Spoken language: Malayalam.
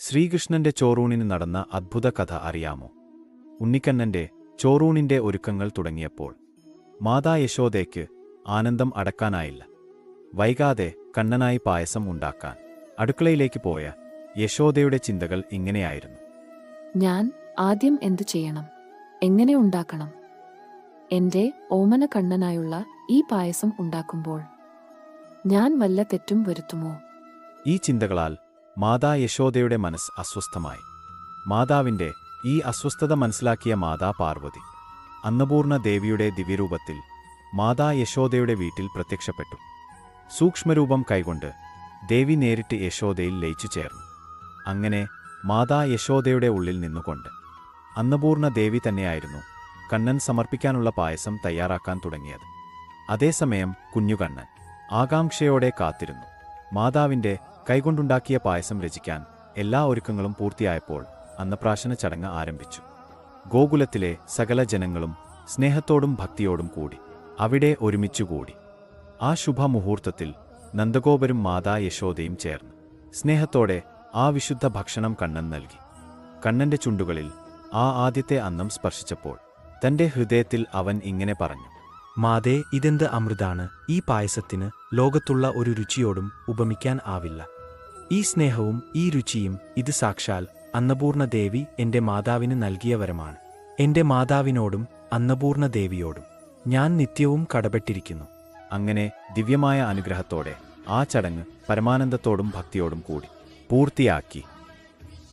ശ്രീകൃഷ്ണന്റെ ചോറൂണിന് നടന്ന അദ്ഭുത കഥ അറിയാമോ? ഉണ്ണിക്കണ്ണന്റെ ചോറൂണിന്റെ ഒരുക്കങ്ങൾ തുടങ്ങിയപ്പോൾ മാതാ യശോദയ്ക്ക് ആനന്ദം അടക്കാനായില്ല. വൈകാതെ കണ്ണനായി പായസം ഉണ്ടാക്കാൻ അടുക്കളയിലേക്ക് പോയ യശോദയുടെ ചിന്തകൾ ഇങ്ങനെയായിരുന്നു. ഞാൻ ആദ്യം എന്തു ചെയ്യണം? എങ്ങനെ ഉണ്ടാക്കണം? എന്റെ ഓമന കണ്ണനായുള്ള ഈ പായസം ഉണ്ടാക്കുമ്പോൾ ഞാൻ വല്ല തെറ്റും വരുത്തുമോ? ഈ ചിന്തകളാൽ മാതാ യശോദയുടെ മനസ്സ് അസ്വസ്ഥമായി. മാതാവിന്റെ ഈ അസ്വസ്ഥത മനസ്സിലാക്കിയ മാതാ പാർവതി. അന്നപൂർണ ദേവിയുടെ ദിവ്യരൂപത്തിൽ മാതാ യശോദയുടെ വീട്ടിൽ പ്രത്യക്ഷപ്പെട്ടു. സൂക്ഷ്മരൂപം കൈകൊണ്ട് ദേവി നേരിട്ട് യശോദയിൽ ലയിച്ചു ചേർന്നു. അങ്ങനെ മാതാ യശോദയുടെ ഉള്ളിൽ നിന്നുകൊണ്ട് അന്നപൂർണ ദേവി തന്നെയായിരുന്നു കണ്ണൻ സമർപ്പിക്കാനുള്ള പായസം തയ്യാറാക്കാൻ തുടങ്ങിയത്. അതേസമയം കുഞ്ഞുകണ്ണൻ ആകാംക്ഷയോടെ കാത്തിരുന്നു. മാതാവിന്റെ കൈകൊണ്ടുണ്ടാക്കിയ പായസം രചിക്കാൻ എല്ലാ ഒരുക്കങ്ങളും പൂർത്തിയായപ്പോൾ അന്നപ്രാശന ചടങ്ങ് ആരംഭിച്ചു. ഗോകുലത്തിലെ സകല ജനങ്ങളും സ്നേഹത്തോടും ഭക്തിയോടും കൂടി അവിടെ ഒരുമിച്ചുകൂടി ആ ശുഭമുഹൂർത്തത്തിൽ നന്ദഗോപരും മാതാ യശോദയും ചേർന്ന് സ്നേഹത്തോടെ ആ വിശുദ്ധ ഭക്ഷണം കണ്ണൻ നൽകി. കണ്ണന്റെ ചുണ്ടുകളിൽ ആ ആദ്യത്തെ അന്നം സ്പർശിച്ചപ്പോൾ തന്റെ ഹൃദയത്തിൽ അവൻ ഇങ്ങനെ പറഞ്ഞു മാതേ ഇതെന്ത് അമൃതാണ്? ഈ പായസത്തിന് ലോകത്തുള്ള ഒരു രുചിയോടും ഉപമിക്കാൻ ആവില്ല. ഈ സ്നേഹവും ഈ രുചിയും ഇത് സാക്ഷാൽ അന്നപൂർണ ദേവി എന്റെ മാതാവിന് നൽകിയ വരമാണ് എന്റെ മാതാവിനോടും അന്നപൂർണ ദേവിയോടും ഞാൻ നിത്യവും കടപ്പെട്ടിരിക്കുന്നു. അങ്ങനെ ദിവ്യമായ അനുഗ്രഹത്തോടെ ആ ചടങ്ങ് പരമാനന്ദത്തോടും ഭക്തിയോടും കൂടി പൂർത്തിയാക്കി.